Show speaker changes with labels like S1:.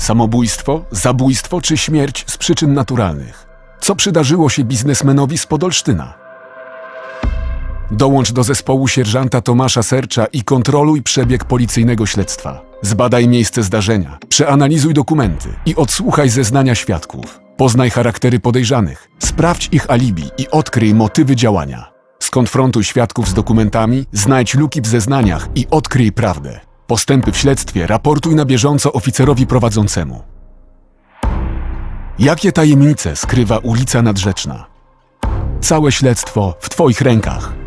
S1: Samobójstwo, zabójstwo czy śmierć z przyczyn naturalnych? Co przydarzyło się biznesmenowi z Podolsztyna? Dołącz do zespołu sierżanta Tomasza Sercza i kontroluj przebieg policyjnego śledztwa. Zbadaj miejsce zdarzenia, przeanalizuj dokumenty i odsłuchaj zeznania świadków. Poznaj charaktery podejrzanych, sprawdź ich alibi i odkryj motywy działania. Skonfrontuj świadków z dokumentami, znajdź luki w zeznaniach i odkryj prawdę. Postępy w śledztwie raportuj na bieżąco oficerowi prowadzącemu. Jakie tajemnice skrywa ulica Nadrzeczna? Całe śledztwo w Twoich rękach.